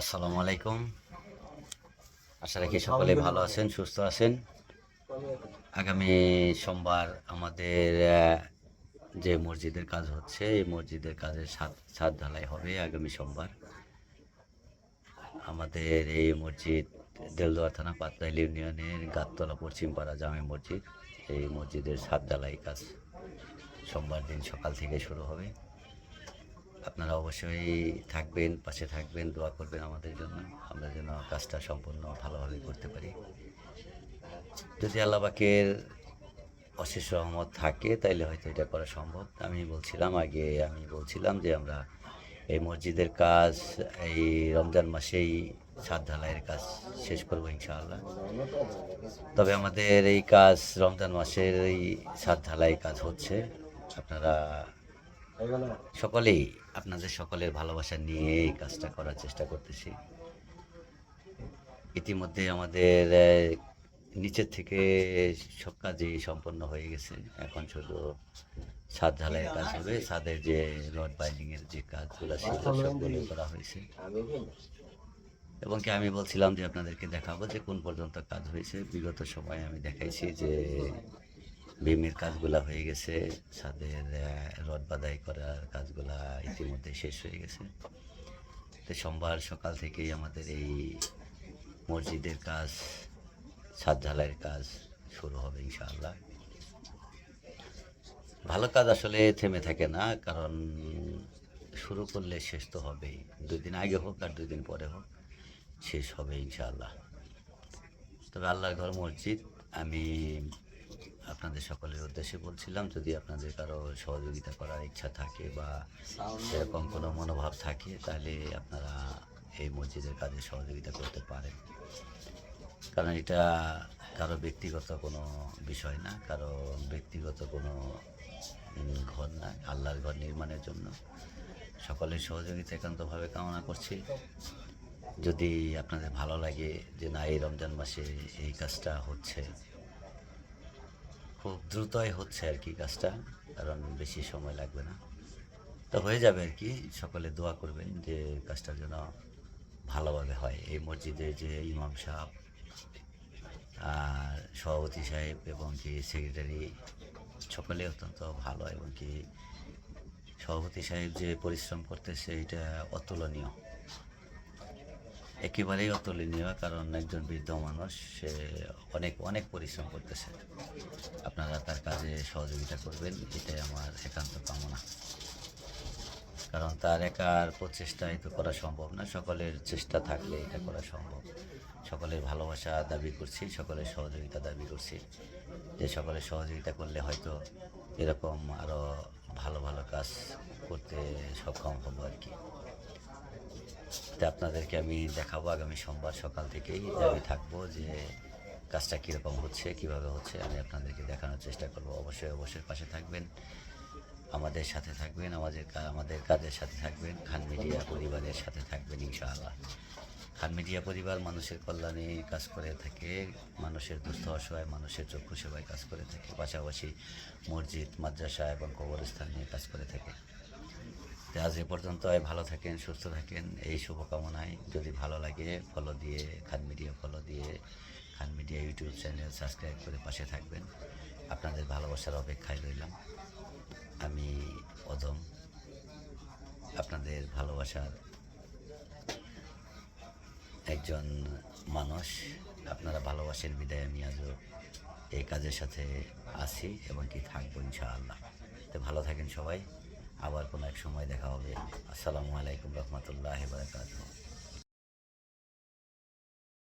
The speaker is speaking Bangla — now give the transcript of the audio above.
আসসালামু আলাইকুম। আশা রাখি সকলে ভালো আছেন সুস্থ আছেন। আগামী সোমবার আমাদের যে মসজিদের কাজ হচ্ছে এই মসজিদের কাজের সাত সাত ঢালাই হবে আগামী সোমবার। আমাদের এই মসজিদ দেলদুয়া থানা পাতরাইল ইউনিয়নের গাততলা পশ্চিমপাড়া জামে মসজিদ। এই মসজিদের সাত ঢালাই কাজ সোমবার দিন সকাল থেকে শুরু হবে। আপনারা অবশ্যই থাকবেন, পাশে থাকবেন, দোয়া করবেন আমাদের জন্য। আমরা যেন কাজটা সম্পূর্ণ ভালোভাবে করতে পারি। যদি আল্লাহ পাকের অশেষ রহমত থাকে, তাইলে হয়তো এটা করা সম্ভব। আমি বলছিলাম আগে, আমি বলছিলাম যে আমরা এই মসজিদের কাজ, এই রমজান মাসেই সাত ঢালাইয়ের কাজ শেষ করব ইনশাআল্লাহ। তবে আমাদের এই কাজ রমজান মাসের এই সাত ঢালাই কাজ হচ্ছে। আপনারা সকলেই, আপনাদের সকলের ভালোবাসা নিয়ে এই কাজটা করার চেষ্টা করতেছি। ইতিমধ্যে আমাদের নিচের থেকে সব কাজই সম্পন্ন হয়ে গেছে। এখন শুধু ছাদ ঢালাইয়ের কাজ হবে, ছাদের যে রড বাইন্ডিং এর যে কাজগুলো ছিল, সবগুলো করা হয়েছে। এবং কি আমি বলছিলাম যে আপনাদেরকে দেখাবো যে কোন পর্যন্ত কাজ হয়েছে। বিগত সময়ে আমি দেখাইছি যে বিমের কাজগুলা হয়ে গেছে ছাদের রড বাদাই করার কাজগুলা ইতিমধ্যে শেষ হয়ে গেছে। তো সোমবার সকাল থেকেই আমাদের এই মসজিদের কাজ ছাদ ঢালাইয়ের কাজ শুরু হবে ইনশাআল্লাহ। ভালো কাজ আসলে থেমে থাকে না, কারণ শুরু করলে শেষ তো হবেই। দুই দিন আগে হোক আর দুই দিন পরে হোক, শেষ হবে ইনশাআল্লাহ। তবে আল্লাহর ঘর মসজিদ, আমি আপনাদের সকলের উদ্দেশ্যে বলছিলাম, যদি আপনাদের কারও সহযোগিতা করার ইচ্ছা থাকে বা সেরকম কোনো মনোভাব থাকে, তাহলে আপনারা এই মসজিদের কাজে সহযোগিতা করতে পারেন। কারণ এটা কারও ব্যক্তিগত কোনো বিষয় না, কারও ব্যক্তিগত কোনো ঘর না, আল্লাহর ঘর নির্মাণের জন্য। সকলের সহযোগিতা একান্তভাবে কামনা করছি। যদি আপনাদের ভালো লাগে যে না, এই রমজান মাসে এই কাজটা হচ্ছে খুব দ্রুতই হচ্ছে আর কি কাজটা, কারণ বেশি সময় লাগবে না। তো হয়ে যাবে আর কি, সকলে দোয়া করবেন যে কাজটা যেন ভালোভাবে হয়। এই মসজিদে যে ইমাম সাহেব আর সভাপতি সাহেব এবং কি সেক্রেটারি সকলে অত্যন্ত ভালো এবং কি সভাপতি সাহেব যে পরিশ্রম করতেছে, এটা অতুলনীয়। একেবারেই অতুলনীয়, কারণ একজন বৃদ্ধ মানুষ, সে অনেক অনেক পরিশ্রম করতেছে। আপনারা তার কাজে সহযোগিতা করবেন, এটাই আমার একান্ত কামনা। কারণ তার একার প্রচেষ্টায় তো করা সম্ভব না, সকলের চেষ্টা থাকলে এটা করা সম্ভব। সকলের ভালোবাসা দাবি করছি, সকলের সহযোগিতা দাবি করছি। যে সকলের সহযোগিতা করলে হয়তো এরকম আরও ভালো ভালো কাজ করতে সক্ষম হব আর কি। তা আপনাদেরকে আমি দেখাবো আগামী সোমবার সকাল থেকেই আমি থাকব যে কাজটা কীরকম হচ্ছে, কীভাবে হচ্ছে, আমি আপনাদেরকে দেখানোর চেষ্টা করব। অবশ্যই অবশ্যই পাশে থাকবেন, আমাদের সাথে থাকবেন, আমাদের আমাদের কাজের সাথে থাকবেন, খান মিডিয়া পরিবারের সাথে থাকবেন, ইনশাআল্লাহ। খান মিডিয়া পরিবার মানুষের কল্যাণে কাজ করে থাকে, মানুষের দুস্থ অসহায়, মানুষের চক্ষু সেবায় কাজ করে থাকে, পাশাপাশি মসজিদ, মাদ্রাসা এবং কবরস্থান নিয়ে কাজ করে থাকে। আজ এ পর্যন্ত ভালো থাকেন, সুস্থ থাকেন। এই শুভকামনায় যদি ভালো লাগে ফলো দিয়ে খান মিডিয়া ফলো দিয়ে Khan media YouTube channel subscribe করে পাশে থাকবেন। আপনাদের ভালোবাসার অপেক্ষায় রইলাম। আমি অদম, আপনাদের ভালোবাসার একজন মানুষ। আপনারা ভালোবাসেন বিদায় আমি আজও এই কাজের সাথে আছি এবং কি থাকব ইনশাআল্লাহ। তো ভালো থাকেন সবাই। আবার কোনো এক সময় দেখা হবে। আসসালামু আলাইকুম রহমতুল্লাহ বারকাতুহ।